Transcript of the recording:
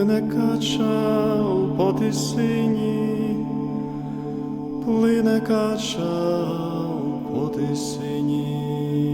Ей, плине кача по тисині, плине кача по тисині.